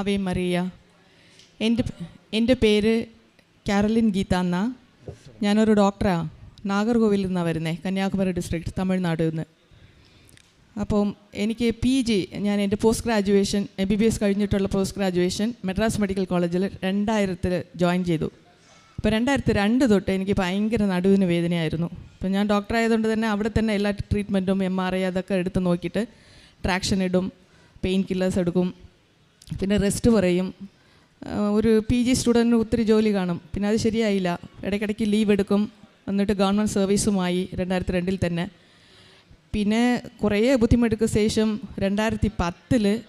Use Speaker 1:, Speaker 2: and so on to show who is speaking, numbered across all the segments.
Speaker 1: Away Mariya. എന്റെ എന്റെ പേര് കാരലിൻ ഗീത എന്ന ഞാനൊരു ഡോക്ടറാണ് നാഗർകോവിലിൽ നിന്നാണ് വരുന്നത് കന്യാകുമാരി ഡിസ്ട്രിക്ട് തമിഴ്നാട്ടിൽ നിന്ന്. അപ്പം എനിക്ക് പി ജി ഞാൻ എന്റെ post graduation M B B S കഴിഞ്ഞിട്ടുള്ള പോസ്റ്റ് ഗ്രാജുവേഷൻ മെഡ്രാസ് മെഡിക്കൽ കോളേജിൽ രണ്ടായിരത്തിൽ ജോയിൻ ചെയ്തു. അപ്പോൾ രണ്ടായിരത്തി രണ്ട് തൊട്ട് എനിക്ക് ഭയങ്കര നടുവിന് വേദനയായിരുന്നു. അപ്പോൾ ഞാൻ ഡോക്ടറായതുകൊണ്ട് തന്നെ അവിടെ തന്നെ എല്ലാ ട്രീറ്റ്മെന്റും എം ആർ ഐ അതൊക്കെ എടുത്ത് നോക്കിയിട്ട് ട്രാക്ഷൻ ഇടും പെയിൻ കില്ലേഴ്സ് എടുക്കും. പിന്നെ റെസ്റ്റ് പറയും ഒരു പി ജി സ്റ്റുഡന്റിന് ഒത്തിരി ജോലി കാണും. പിന്നെ അത് ശരിയായില്ല. ഇടയ്ക്കിടയ്ക്ക് ലീവ് എടുക്കും. എന്നിട്ട് ഗവൺമെന്റ് സർവീസുമായി രണ്ടായിരത്തി രണ്ടിൽ തന്നെ. പിന്നെ കുറേ ബുദ്ധിമുട്ടുക്ക് ശേഷം രണ്ടായിരത്തി പത്തിൽ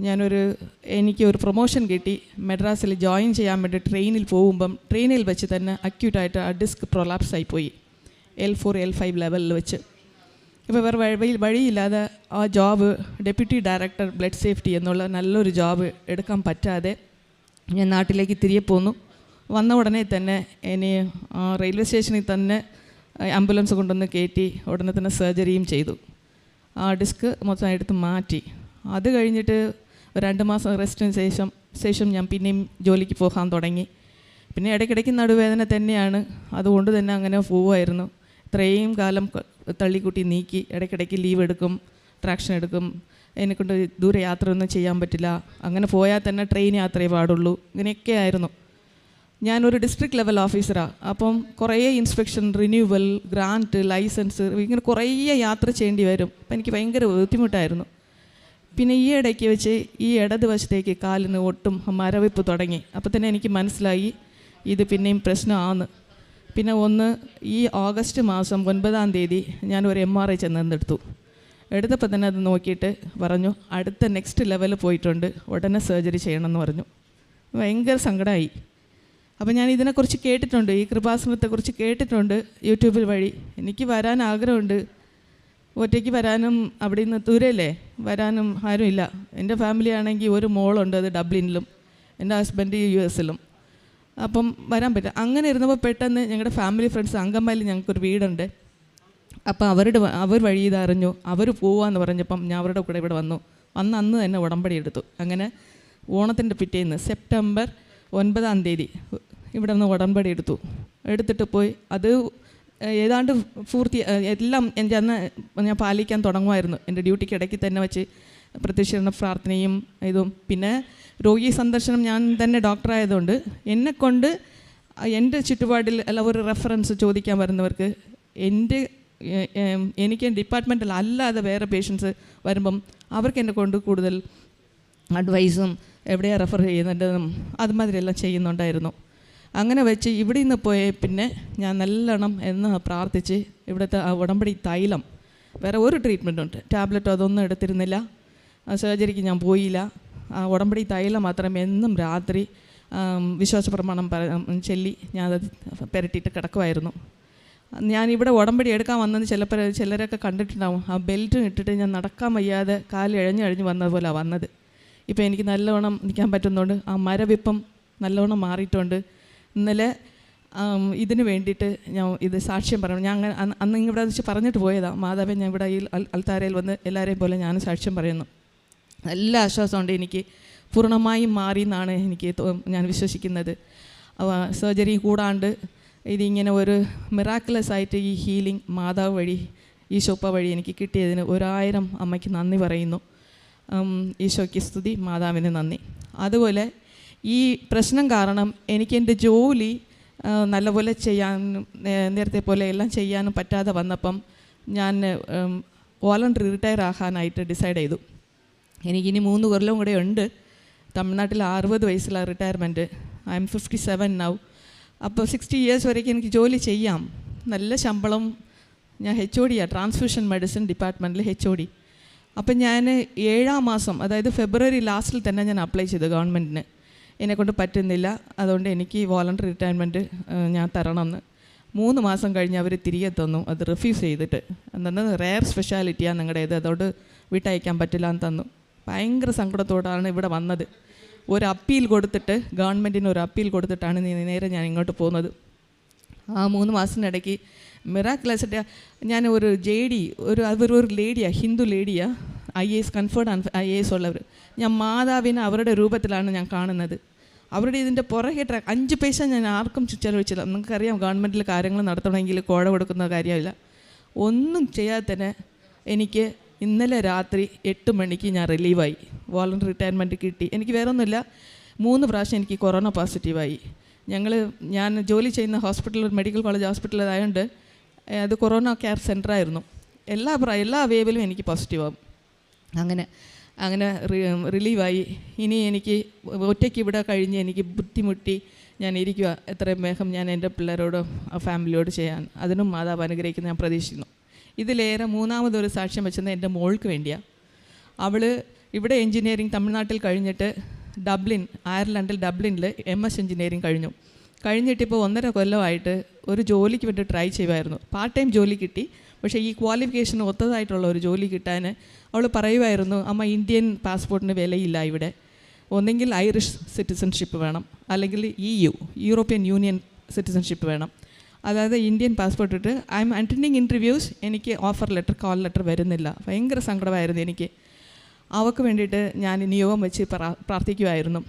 Speaker 1: ഞാനൊരു എനിക്ക് ഒരു പ്രൊമോഷൻ കിട്ടി. മെഡ്രാസിൽ ജോയിൻ ചെയ്യാൻ വേണ്ടി ട്രെയിനിൽ പോകുമ്പം ട്രെയിനിൽ വെച്ച് തന്നെ അക്യൂട്ടായിട്ട് ആ ഡിസ്ക് പ്രൊലാപ്സ് ആയിപ്പോയി എൽ ഫോർ എൽ ഫൈവ് ലെവലിൽ വെച്ച്. ഇപ്പോൾ വേറെ വഴി വഴിയില്ലാതെ ആ job deputy director blood safety എന്നുള്ള നല്ലൊരു ജോബ് എടുക്കാൻ പറ്റാതെ ഞാൻ നാട്ടിലേക്ക് തിരികെ പോന്നു. വന്ന ഉടനെ തന്നെ ആ, റെയിൽവേ സ്റ്റേഷനിൽ തന്നെ ആംബുലൻസ് കൊണ്ടുവന്ന് കയറ്റി ഉടനെ തന്നെ സർജറിയും ചെയ്തു. ആ ഡിസ്ക് മൊത്തം എടുത്ത് മാറ്റി. അത് കഴിഞ്ഞിട്ട് രണ്ട് മാസം റെസ്റ്റിന് ശേഷം ശേഷം ഞാൻ പിന്നെയും ജോലിക്ക് പോകാൻ തുടങ്ങി. പിന്നെ ഇടയ്ക്കിടയ്ക്ക് നടുവേദന തന്നെയാണ്. അതുകൊണ്ട് തന്നെ അങ്ങനെ പോവുമായിരുന്നു ഇത്രയും കാലം തള്ളിക്കൂട്ടി നീക്കി ഇടയ്ക്കിടയ്ക്ക് ലീവ് എടുക്കും ട്രാക്ഷൻ എടുക്കും. എന്നെക്കൊണ്ട് ദൂരെ യാത്രയൊന്നും ചെയ്യാൻ പറ്റില്ല. അങ്ങനെ പോയാൽ തന്നെ ട്രെയിൻ യാത്രയേ പാടുള്ളൂ. ഇങ്ങനെയൊക്കെ ആയിരുന്നു. ഞാനൊരു ഡിസ്ട്രിക്ട് ലെവൽ ഓഫീസറാണ് അപ്പം കുറേ ഇൻസ്പെക്ഷൻ റിന്യൂവൽ ഗ്രാന്റ് ലൈസൻസ് ഇങ്ങനെ കുറേ യാത്ര ചെയ്യേണ്ടി വരും. അപ്പം എനിക്ക് ഭയങ്കര ബുദ്ധിമുട്ടായിരുന്നു. പിന്നെ ഈ ഇടയ്ക്ക് വെച്ച് ഈ ഇടത് വശത്തേക്ക് കാലിന് ഒട്ടും മരവിപ്പ് തുടങ്ങി. അപ്പോൾ തന്നെ എനിക്ക് മനസ്സിലായി ഇത് പിന്നെയും പ്രശ്നമാണ്. പിന്നെ ഒന്ന് ഈ ഓഗസ്റ്റ് മാസം ഒൻപതാം തീയതി ഞാൻ ഒരു എം ആർ ഐ ചെന്നെടുത്തു. എടുത്തപ്പോൾ തന്നെ അത് നോക്കിയിട്ട് പറഞ്ഞു അടുത്ത നെക്സ്റ്റ് ലെവൽ പോയിട്ടുണ്ട് ഉടനെ സർജറി ചെയ്യണമെന്ന് പറഞ്ഞു. ഭയങ്കര സങ്കടമായി അപ്പോൾ ഞാൻ ഇതിനെക്കുറിച്ച് കേട്ടിട്ടുണ്ട് ഈ കൃപാസനത്തെക്കുറിച്ച് കേട്ടിട്ടുണ്ട് യൂട്യൂബിൽ വഴി. എനിക്ക് വരാൻ ആഗ്രഹമുണ്ട്. ഒറ്റയ്ക്ക് വരാനും അവിടെ നിന്ന് ദൂരല്ലേ? വരാനും ആരുമില്ല. എന്റെ ഫാമിലി ആണെങ്കിൽ ഒരു മോളുണ്ട് അത് ഡബ്ലിനിലും എന്റെ ഹസ്ബൻഡ് യു എസിലും അപ്പം വരാൻ പറ്റില്ല. അങ്ങനെ ഇരുന്നപ്പോൾ പെട്ടെന്ന് ഞങ്ങളുടെ ഫാമിലി ഫ്രണ്ട്സ് അങ്കമാലി ഞങ്ങൾക്കൊരു വീടുണ്ട്. അപ്പോൾ അവരുടെ അവർ വഴി ഇതറിഞ്ഞു. അവർ പോവാന്ന് പറഞ്ഞപ്പം ഞാൻ അവരുടെ കൂടെ ഇവിടെ വന്നു. വന്ന് അന്ന് തന്നെ ഉടമ്പടി എടുത്തു. അങ്ങനെ ഓണത്തിന്റെ പിറ്റേന്ന് സെപ്റ്റംബർ ഒൻപതാം തീയതി ഇവിടെ നിന്ന് ഉടമ്പടി എടുത്തു. എടുത്തിട്ട് പോയി. അത് ഏതാണ്ട് പൂർത്തി എല്ലാം എന്റെ അന്ന് ഞാൻ പാലിക്കാൻ തുടങ്ങുമായിരുന്നു. എന്റെ ഡ്യൂട്ടിക്ക് ഇടയ്ക്ക് തന്നെ വെച്ച് പ്രത്യക്ഷീകരണ പ്രാർത്ഥനയും ഇതും. പിന്നെ രോഗി സന്ദർശനം ഞാൻ തന്നെ ഡോക്ടറായതുകൊണ്ട് എന്നെക്കൊണ്ട് എന്റെ ചുറ്റുപാടിൽ അല്ല ഒരു റെഫറൻസ് ചോദിക്കാൻ വരുന്നവർക്ക് എന്റെ എനിക്ക് ഡിപ്പാർട്ട്മെന്റിൽ അല്ലാതെ വേറെ പേഷ്യൻസ് വരുമ്പം അവർക്ക് എന്നെ കൊണ്ട് കൂടുതൽ അഡ്വൈസും എവിടെയാണ് റെഫർ ചെയ്യുന്നുണ്ടെന്നും അതുമാതിരിയെല്ലാം ചെയ്യുന്നുണ്ടായിരുന്നു. അങ്ങനെ വെച്ച് ഇവിടെ നിന്ന് പോയ പിന്നെ ഞാൻ നല്ലോണം എന്ന് പ്രാർത്ഥിച്ച് ഇവിടുത്തെ ആ ഉടമ്പടി തൈലം വേറെ ഒരു ട്രീറ്റ്മെന്റുണ്ട് ടാബ്ലറ്റോ അതൊന്നും എടുത്തിരുന്നില്ല. സർജറിക്ക് ഞാൻ പോയില്ല. ഉടമ്പടി തൈലം മാത്രം എന്നും രാത്രി വിശ്വാസ പ്രമാണം ചൊല്ലി ഞാനത് പുരട്ടിയിട്ട് കിടക്കുമായിരുന്നു ഞാനിവിടെ ഉടമ്പടി എടുക്കാൻ വന്നത് ചിലപ്പോൾ ചിലരൊക്കെ കണ്ടിട്ടുണ്ടാവും. ആ ബെൽറ്റും ഇട്ടിട്ട് ഞാൻ നടക്കാൻ വയ്യാതെ കാൽ ഇഴഞ്ഞ് ഇഴഞ്ഞ് വന്നത്. ഇപ്പോൾ എനിക്ക് നല്ലവണ്ണം നിൽക്കാൻ പറ്റുന്നുണ്ട്. ആ മരവിപ്പം നല്ലവണ്ണം മാറിയിട്ടുണ്ട്. ഇന്നലെ ഇതിന് വേണ്ടിയിട്ട് ഞാൻ ഇത് സാക്ഷ്യം പറയണം ഞാൻ അങ്ങനെ അന്ന് ഇവിടെ വെച്ച് പറഞ്ഞിട്ട് പോയതാണ് മാതാവേ ഞാൻ ഇവിടെ ഈ അൽ- അൽത്താരയിൽ വന്ന് എല്ലാവരെയും പോലെ ഞാൻ സാക്ഷ്യം പറയുന്നു. നല്ല ആശ്വാസമുണ്ട് എനിക്ക്. പൂർണമായും മാറി എന്നാണ് എനിക്ക് ഞാൻ വിശ്വസിക്കുന്നത്. സർജറി കൂടാണ്ട് ഇതിങ്ങനെ ഒരു മിറാക്കുലസ് ആയിട്ട് ഈ ഹീലിംഗ് മാതാവ് വഴി ഈശോപ്പ ശോപ്പ വഴി എനിക്ക് കിട്ടിയതിന് ഒരായിരം അമ്മയ്ക്ക് നന്ദി പറയുന്നു. ഈശോയ്ക്ക് സ്തുതി മാതാവിന് നന്ദി. അതുപോലെ ഈ പ്രശ്നം കാരണം എനിക്ക് എന്റെ ജോലി നല്ലപോലെ ചെയ്യാൻ നേരത്തെ പോലെ എല്ലാം ചെയ്യാനും പറ്റാതെ വന്നപ്പം ഞാൻ വോളണ്ടറി റിട്ടയർ ആകാനായിട്ട് ഡിസൈഡ് ചെയ്തു. എനിക്കിനി മൂന്ന് കൊല്ലം കൂടെ ഉണ്ട്. തമിഴ്നാട്ടിൽ അറുപത് വയസ്സിലാണ് retirement I am fifty seven now അപ്പോൾ സിക്സ്റ്റി ഇയേഴ്സ് വരേക്കും എനിക്ക് ജോലി ചെയ്യാം. നല്ല ശമ്പളം. ഞാൻ എച്ച് ഒ ഡിയാണ് ട്രാൻസ്ഫ്യൂഷൻ മെഡിസിൻ ഡിപ്പാർട്ട്മെന്റിൽ എച്ച് ഒ ഡി അപ്പം ഞാൻ ഏഴാം മാസം അതായത് ഫെബ്രുവരി ലാസ്റ്റിൽ തന്നെ ഞാൻ അപ്ലൈ ചെയ്തു ഗവൺമെന്റിന് എന്നെക്കൊണ്ട് പറ്റുന്നില്ല. അതുകൊണ്ട് എനിക്ക് വോളണ്ടറി റിട്ടയർമെന്റ് ഞാൻ തരണമെന്ന്. മൂന്ന് മാസം കഴിഞ്ഞ് അവർ തിരികെ തന്നു. അത് റിഫ്യൂസ് ചെയ്തിട്ട്. എന്താണ് റെയർ സ്പെഷ്യാലിറ്റിയാണ് നിങ്ങളുടേത് അതുകൊണ്ട് വിട്ടയക്കാൻ പറ്റില്ല എന്ന് തന്നു. ഭയങ്കര സങ്കടത്തോടാണ് ഇവിടെ വന്നത്. ഒരു അപ്പീൽ കൊടുത്തിട്ട് ഗവൺമെന്റിന് ഒരു അപ്പീൽ കൊടുത്തിട്ടാണ് നീ നേരെ ഞാൻ ഇങ്ങോട്ട് പോകുന്നത്. ആ മൂന്ന് മാസത്തിനിടയ്ക്ക് മിറാക്ലസിന്റെ ഞാൻ ഒരു ജെ ഡി ഒരു അവർ ഒരു ലേഡിയാണ് Hindu ലേഡിയാണ് I A S conferred I A S ഉള്ളവർ ഞാൻ മാതാവിനെ അവരുടെ രൂപത്തിലാണ് ഞാൻ കാണുന്നത്. അവരുടെ ഇതിന്റെ പുറകെ ട്രാക്ക് അഞ്ച് പൈസ ഞാൻ ആർക്കും ചെലവഴിച്ചില്ല. നിങ്ങൾക്കറിയാം ഗവൺമെന്റിൽ കാര്യങ്ങൾ നടത്തണമെങ്കിൽ കോഴ കൊടുക്കുന്ന കാര്യമില്ല. ഒന്നും ചെയ്യാതെ തന്നെ എനിക്ക് ഇന്നലെ രാത്രി എട്ട് മണിക്ക് ഞാൻ റിലീവായി വോളണ്ടറി റിട്ടയർമെന്റ് കിട്ടി. എനിക്ക് വേറെ ഒന്നുമില്ല മൂന്ന് പ്രാവശ്യം എനിക്ക് കൊറോണ പോസിറ്റീവായി ഞങ്ങൾ ഞാൻ ജോലി ചെയ്യുന്ന ഹോസ്പിറ്റൽ മെഡിക്കൽ കോളേജ് ഹോസ്പിറ്റൽ ആയതുകൊണ്ട് അത് കൊറോണ കെയർ സെന്റർ ആയിരുന്നു. എല്ലാ എല്ലാ വേവിലും എനിക്ക് പോസിറ്റീവാകും അങ്ങനെ അങ്ങനെ റിലീവായി ഇനി എനിക്ക് ഒറ്റയ്ക്ക് ഇവിടെ കഴിഞ്ഞ് എനിക്ക് ബുദ്ധിമുട്ടി ഞാൻ ഇരിക്കുക എത്രയും വേഗം ഞാൻ എന്റെ പിള്ളേരോടും ഫാമിലിയോട് ചെയ്യാൻ. അതിനും മാതാവ് അനുഗ്രഹിക്കുന്ന ഞാൻ പ്രതീക്ഷിക്കുന്നു. ഇതിലേറെ മൂന്നാമതൊരു സാക്ഷ്യം വെച്ചത് എന്റെ മോൾക്ക് വേണ്ടിയാണ് അവൾ ഇവിടെ എൻജിനീയറിംഗ് തമിഴ്നാട്ടിൽ കഴിഞ്ഞിട്ട് ഡബ്ലിൻ അയർലൻഡിൽ ഡബ്ലിനിൽ എം എസ് എൻജിനീയറിംഗ് കഴിഞ്ഞു. കഴിഞ്ഞിട്ടിപ്പോൾ ഒന്നര കൊല്ലമായിട്ട് ഒരു ജോലിക്ക് വേണ്ടി ട്രൈ ചെയ്യുമായിരുന്നു പാർട്ട് ടൈം ജോലി കിട്ടി പക്ഷേ ഈ ക്വാളിഫിക്കേഷന് ഒത്തതായിട്ടുള്ള ഒരു ജോലി കിട്ടാൻ അവൾ പറയുമായിരുന്നു അമ്മ ഇന്ത്യൻ പാസ്പോർട്ടിന് വിലയില്ല ഇവിടെ. ഒന്നെങ്കിൽ ഐറിഷ് സിറ്റിസൺഷിപ്പ് വേണം. അല്ലെങ്കിൽ E U European Union citizenship വേണം. അതായത് ഇന്ത്യൻ പാസ്പോർട്ട് ഇട്ട് ഐ എം അറ്റൻഡിങ് ഇന്റർവ്യൂസ് എനിക്ക് ഓഫർ ലെറ്റർ കോൾ ലെറ്റർ വരുന്നില്ല. ഭയങ്കര സങ്കടമായിരുന്നു എനിക്ക്. അവൾക്ക് വേണ്ടിയിട്ട് ഞാൻ നിയോഗം വെച്ച് പ്രാ- പ്രാർത്ഥിക്കുമായിരുന്നു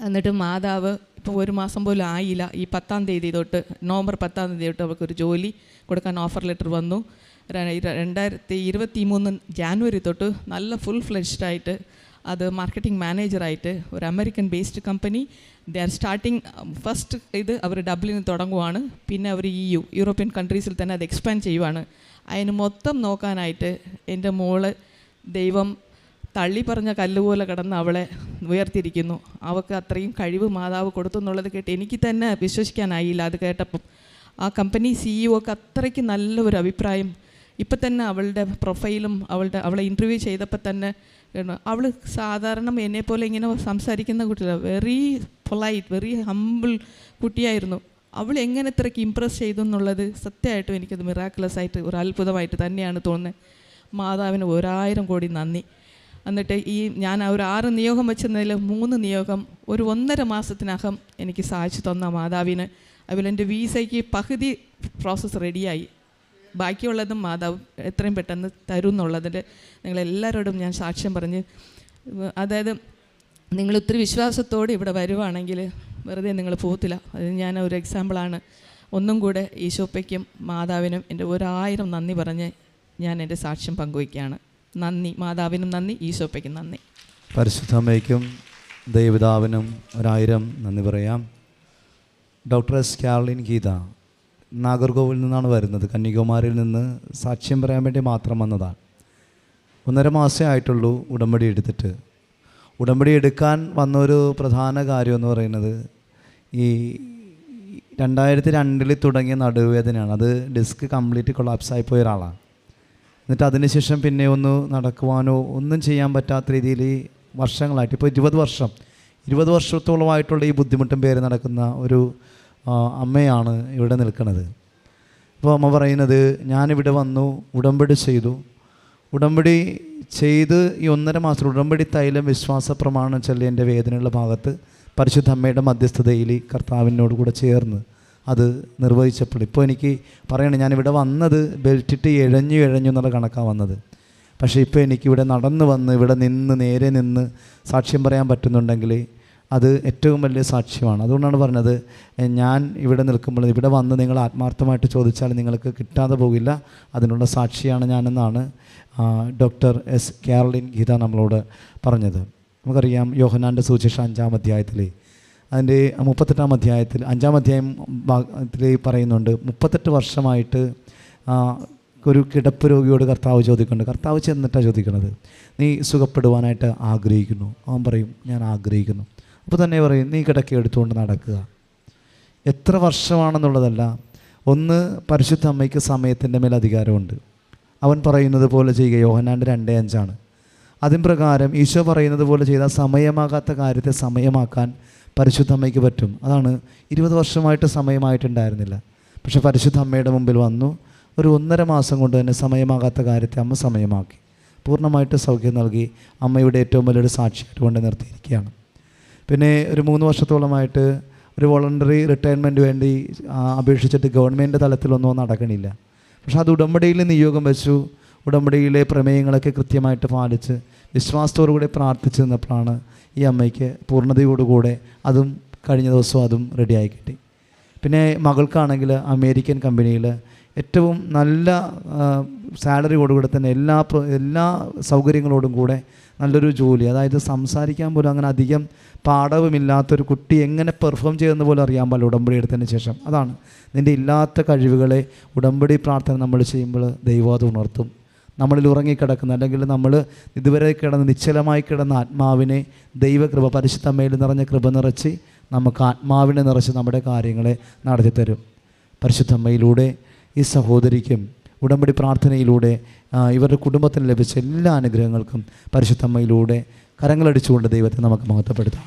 Speaker 1: എന്നിട്ട് മാതാവ് ഇപ്പോൾ ഒരു മാസം പോലും ആയില്ല. ഈ പത്താം തീയതി തൊട്ട് നവംബർ പത്താം തീയതി തൊട്ട് അവൾക്കൊരു ജോലി കൊടുക്കാൻ ഓഫർ ലെറ്റർ വന്നു. രണ്ടായിരത്തി ഇരുപത്തി മൂന്ന് ജാനുവരി തൊട്ട് നല്ല ഫുൾ ഫ്ലെഷ്ഡായിട്ട് അത് മാർക്കറ്റിംഗ് മാനേജറായിട്ട് ഒരു American based company they are starting first ഇത് അവർ ഡബ്ലിന് തുടങ്ങുവാണ്. പിന്നെ അവർ ഇ യു യൂറോപ്യൻ കൺട്രീസിൽ തന്നെ അത് എക്സ്പാൻഡ് ചെയ്യുവാണ്. അതിന് മൊത്തം നോക്കാനായിട്ട് എന്റെ മോൾ ദൈവം തള്ളി പറഞ്ഞ കല്ലുപോലെ കിടന്ന് അവളെ ഉയർത്തിയിരിക്കുന്നു. അവൾക്ക് അത്രയും കഴിവ് മാതാവ് കൊടുത്തു എന്നുള്ളത് കേട്ട് എനിക്ക് തന്നെ വിശ്വസിക്കാനായില്ല അത് കേട്ടപ്പം. ആ കമ്പനി സിഇഒ ഒക്കെ അത്രയ്ക്ക് നല്ല ഒരു അഭിപ്രായം. ഇപ്പം തന്നെ അവളുടെ പ്രൊഫൈലും അവളുടെ അവളെ ഇന്റർവ്യൂ ചെയ്തപ്പോൾ തന്നെ അവൾ സാധാരണ എന്നെപ്പോലെ ഇങ്ങനെ സംസാരിക്കുന്ന കുട്ടിയല്ല. വെറി പൊളൈറ്റ് വെറി ഹമ്പിൾ കുട്ടിയായിരുന്നു. അവൾ എങ്ങനെ ഇത്രയ്ക്ക് ഇമ്പ്രസ് ചെയ്തു എന്നുള്ളത് സത്യമായിട്ടും എനിക്കത് മിറാക്കുലസ് ആയിട്ട് ഒരു അത്ഭുതമായിട്ട് തന്നെയാണ് തോന്നുന്നത് മാതാവിന് ഒരായിരം കോടി നന്ദി. എന്നിട്ട് ഈ ഞാൻ ആ ഒരു ആറ് നിയോഗം വെച്ചതിൽ മൂന്ന് നിയോഗം ഒരു ഒന്നര മാസത്തിനകം എനിക്ക് സാധിച്ചു തന്ന മാതാവിന്. അതുപോലെ എന്റെ വിസയ്ക്ക് പകുതി പ്രോസസ്സ് റെഡിയായി ബാക്കിയുള്ളതും മാതാവ് എത്രയും പെട്ടെന്ന് തരും എന്നുള്ളതിൽ നിങ്ങളെല്ലാവരോടും ഞാൻ സാക്ഷ്യം പറഞ്ഞ് അതായത് നിങ്ങൾ ഒത്തിരി വിശ്വാസത്തോടെ ഇവിടെ വരുവാണെങ്കിൽ വെറുതെ നിങ്ങൾ പോകത്തില്ല. അത് ഞാൻ ഒരു എക്സാമ്പിളാണ് ഒന്നും കൂടെ ഈശോപ്പയ്ക്കും മാതാവിനും എന്റെ ഒരായിരം നന്ദി പറഞ്ഞ് ഞാൻ എന്റെ സാക്ഷ്യം പങ്കുവയ്ക്കുകയാണ്. നന്ദി മാതാവിനും നന്ദി ഈശോപ്പയ്ക്കും നന്ദി.
Speaker 2: പരിശുദ്ധമ്മയ്ക്കും ദൈവതാവിനും ഒരായിരം നന്ദി പറയാം. Doctor S. Carlin Geetha. Nagercoil നിന്നാണ് വരുന്നത്. കന്യാകുമാരിയിൽ നിന്ന് സാക്ഷ്യം പറയാൻ വേണ്ടി മാത്രം വന്നതാണ് ഒന്നര മാസമേ ആയിട്ടുള്ളൂ ഉടമ്പടി എടുത്തിട്ട്. ഉടമ്പടി എടുക്കാൻ വന്ന ഒരു പ്രധാന കാര്യം എന്ന് പറയുന്നത് ഈ രണ്ടായിരത്തി രണ്ടിൽ തുടങ്ങിയ നടുവേദനയാണ്. അത് ഡിസ്ക് കംപ്ലീറ്റ് കൊളാപ്സായി പോയ ഒരാളാണ് എന്നിട്ട് അതിനുശേഷം പിന്നെ ഒന്ന് നടക്കുവാനോ ഒന്നും ചെയ്യാൻ പറ്റാത്ത രീതിയിൽ വർഷങ്ങളായിട്ട്. ഇപ്പോൾ ഇരുപത് വർഷം. ഇരുപത് വർഷത്തോളമായിട്ടുള്ള ഈ ബുദ്ധിമുട്ടും പേര് നടക്കുന്ന ഒരു അമ്മയാണ് ഇവിടെ നിൽക്കുന്നത്. അപ്പോൾ അമ്മ പറയുന്നത് ഞാനിവിടെ വന്നു ഉടമ്പടി ചെയ്തു. ഉടമ്പടി ചെയ്ത് ഈ ഒന്നര മാസം ഉടമ്പടി തൈലം വിശ്വാസ പ്രമാണം ചൊല്ലി എന്റെ വേദനയുള്ള ഭാഗത്ത് പരിശുദ്ധ അമ്മയുടെ മധ്യസ്ഥതയിൽ കർത്താവിനോട് കൂടെ ചേർന്ന് അത് നിർവഹിച്ചപ്പോൾ ഇപ്പോൾ എനിക്ക് പറയണേ ഞാനിവിടെ വന്നത് ബെൽറ്റിട്ട് ഇഴഞ്ഞു ഇഴഞ്ഞു എന്നുള്ള കണക്കാണ് വന്നത്. പക്ഷേ ഇപ്പോൾ എനിക്കിവിടെ നടന്നു വന്ന് ഇവിടെ നിന്ന് നേരെ നിന്ന് സാക്ഷ്യം പറയാൻ പറ്റുന്നുണ്ടെങ്കിൽ അത് ഏറ്റവും വലിയ സാക്ഷ്യമാണ്. അതുകൊണ്ടാണ് പറഞ്ഞത് ഞാൻ ഇവിടെ നിൽക്കുമ്പോൾ ഇവിടെ വന്ന് നിങ്ങൾ ആത്മാർത്ഥമായിട്ട് ചോദിച്ചാൽ നിങ്ങൾക്ക് കിട്ടാതെ പോകില്ല. അതിനുള്ള സാക്ഷിയാണ് ഞാനെന്നാണ് ഡോക്ടർ എസ് കാരളിൻ ഗീത നമ്മളോട് പറഞ്ഞത്. നമുക്കറിയാം യോഹനാന്റെ സുവിശേഷം അഞ്ചാം അധ്യായത്തിൽ അതിന്റെ മുപ്പത്തെട്ടാം അധ്യായത്തിൽ അഞ്ചാം അധ്യായം ഭാഗത്തിൽ പറയുന്നുണ്ട് മുപ്പത്തെട്ട് വർഷമായിട്ട് ഒരു കിടപ്പ് രോഗിയോട് കർത്താവ് ചോദിക്കുന്നുണ്ട്. കർത്താവ് ചെന്നിട്ടാണ് ചോദിക്കുന്നത് നീ സുഖപ്പെടുവാനായിട്ട് ആഗ്രഹിക്കുന്നു. അവൻ പറയും ഞാൻ ആഗ്രഹിക്കുന്നു. അപ്പോൾ തന്നെ പറയും നീ കിടക്ക എടുത്തുകൊണ്ട് നടക്കുക. എത്ര വർഷമാണെന്നുള്ളതല്ല ഒന്ന് പരിശുദ്ധ അമ്മയ്ക്ക് സമയത്തിന്റെ മേൽ അധികാരമുണ്ട്. അവൻ പറയുന്നത് പോലെ ചെയ്യുക യോഹനാന്റെ രണ്ടേ അഞ്ചാണ്. അതിൻ പ്രകാരം ഈശോ പറയുന്നത് പോലെ ചെയ്താൽ സമയമാകാത്ത കാര്യത്തെ സമയമാക്കാൻ പരിശുദ്ധ അമ്മയ്ക്ക് പറ്റും. അതാണ് ഇരുപത് വർഷമായിട്ട് സമയമായിട്ടുണ്ടായിരുന്നില്ല. പക്ഷെ പരിശുദ്ധ അമ്മയുടെ മുമ്പിൽ വന്നു. ഒരു ഒന്നര മാസം കൊണ്ട് തന്നെ സമയമാകാത്ത കാര്യത്തെ അമ്മ സമയമാക്കി. പൂർണമായിട്ട് സൗഖ്യം നൽകി അമ്മയുടെ ഏറ്റവും വലിയൊരു സാക്ഷിയായിട്ട് കൊണ്ട് നിർത്തിയിരിക്കുകയാണ്. പിന്നെ ഒരു മൂന്ന് വർഷത്തോളമായിട്ട് ഒരു വോളണ്ടറി റിട്ടയർമെന്റ് വേണ്ടി അപേക്ഷിച്ചിട്ട് ഗവൺമെന്റ് തലത്തിലൊന്നും നടക്കണില്ല. പക്ഷേ അത് ഉടമ്പടിയിൽ നിയോഗം വെച്ചു. ഉടമ്പടിയിലെ പ്രമേയങ്ങളൊക്കെ കൃത്യമായിട്ട് പാലിച്ച് വിശ്വാസത്തോടുകൂടി പ്രാർത്ഥിച്ചു നിന്നപ്പോഴാണ് ഈ അമ്മയ്ക്ക് പൂർണതയോടുകൂടെ അതും കഴിഞ്ഞ ദിവസം അതും റെഡിയായി കിട്ടി. പിന്നെ മകൾക്കാണെങ്കിൽ അമേരിക്കൻ കമ്പനിയിൽ ഏറ്റവും നല്ല സാലറിയോടുകൂടെ തന്നെ എല്ലാ എല്ലാ സൗകര്യങ്ങളോടും കൂടെ നല്ലൊരു ജോലി. അതായത് സംസാരിക്കാൻ പോലും അങ്ങനെ അധികം പാഠവുമില്ലാത്തൊരു കുട്ടി എങ്ങനെ പെർഫോം ചെയ്യുന്ന പോലും അറിയാൻ പാടില്ല ഉടമ്പടി എടുത്തതിന് ശേഷം. അതാണ് നിന്റെ ഇല്ലാത്ത കഴിവുകളെ ഉടമ്പടി പ്രാർത്ഥന നമ്മൾ ചെയ്യുമ്പോൾ ദൈവം അത് ഉണർത്തും. നമ്മളിൽ ഉറങ്ങിക്കിടക്കുന്ന അല്ലെങ്കിൽ നമ്മൾ ഇതുവരെ കിടന്ന് നിശ്ചലമായി കിടന്ന ആത്മാവിനെ ദൈവകൃപ പരിശുദ്ധ പരിശുദ്ധമ്മയിൽ നിറഞ്ഞ കൃപ നിറച്ച് നമുക്ക് ആത്മാവിനെ നിറച്ച് നമ്മുടെ കാര്യങ്ങളെ നടത്തി തരും പരിശുദ്ധമ്മയിലൂടെ ഈ സഹോദരിക്കും ഉടമ്പടി പ്രാർത്ഥനയിലൂടെ ഇവരുടെ കുടുംബത്തിന് ലഭിച്ച എല്ലാ അനുഗ്രഹങ്ങൾക്കും പരിശുദ്ധമ്മയിലൂടെ കരങ്ങളടിച്ചുകൊണ്ട് ദൈവത്തെ നമുക്ക് മഹത്വപ്പെടുത്താം.